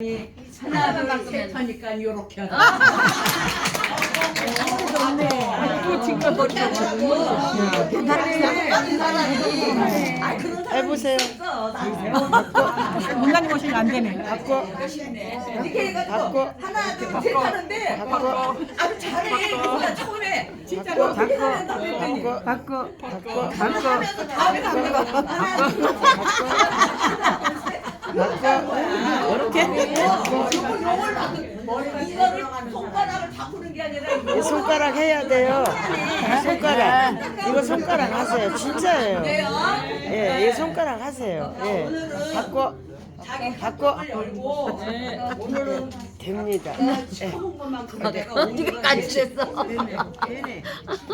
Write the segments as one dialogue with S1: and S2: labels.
S1: 예, 하나 둘셋 하니까 요렇게 하다.
S2: 아이고 지금 그렇게 하고 대단해. 사람이. 아 그런 사람 해보세요.
S3: 있어. 물란 것이 안 되네.
S2: 바꿔.
S1: 이렇게 해가지고 하나 둘셋 하는데 아주 잘해. 그냥 처음에 진짜로
S2: 바꿔. 바꿔.
S3: 바꿔.
S2: 바꿔.
S1: 바꿔. 하면서 다음에 갑니다. 하나 둘셋. 바꿔. 바꿔 이거를 손가락을 바꾸는 게 아니라
S2: 이 손가락 해야 돼요. 손가락. 이거 손가락 하세요. 진짜예요. 예, 이 손가락 하세요. 예. 바꿔.
S1: 자기
S2: 바꿔.
S1: 바꿔 열고 오늘은
S2: 됩니다. 예.
S1: 쳐본 것만큼 내가
S4: 어디까지 됐어?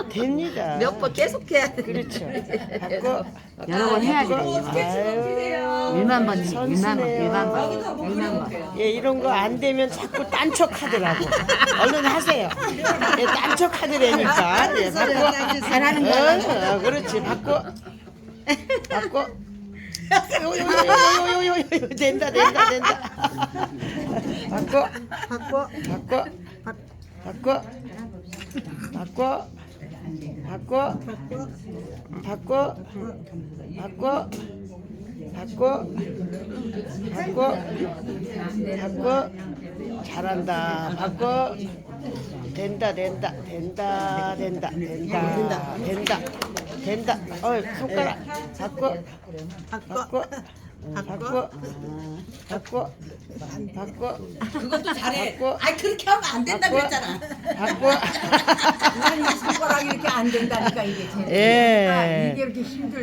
S2: 됩니다.
S4: 몇 번 계속 해야 돼.
S2: 그렇죠. 바꿔.
S4: 여러 번 해야지 돼. 일만 번이네. 일만 번. 일만 번. 일만 번.
S2: 예, 이런 거 안 되면 자꾸 딴척 하더라고. 얼른 하세요. 예, 딴척 하더라니까. 예, 바꿔.
S4: 잘하는
S2: 어, 어, 그렇지. 바꿔. 바꿔. 요요요요요요요 된다 된다 된다. 바꿔. 바꿔. 바꿔. 바꿔. 바꿔. 바꿔. 바꿔. 바꿔. 바꿔. 바꿔. 바꿔. 잘한다. 바꿔. 된다 된다 된다 된다 된다 된다 된다. 어 손가락 바꿔. 바꿔. 바꿔. 바꿔. 바꿔.
S1: 그것도 잘해
S2: 바꿔.
S1: 아이 그렇게 하면 안 된다
S2: 바꿔.
S1: 그랬잖아
S2: 바꿔.
S3: 손가락이 이렇게 안 된다니까 이게.
S2: 예.
S3: 이게 이렇게 힘들.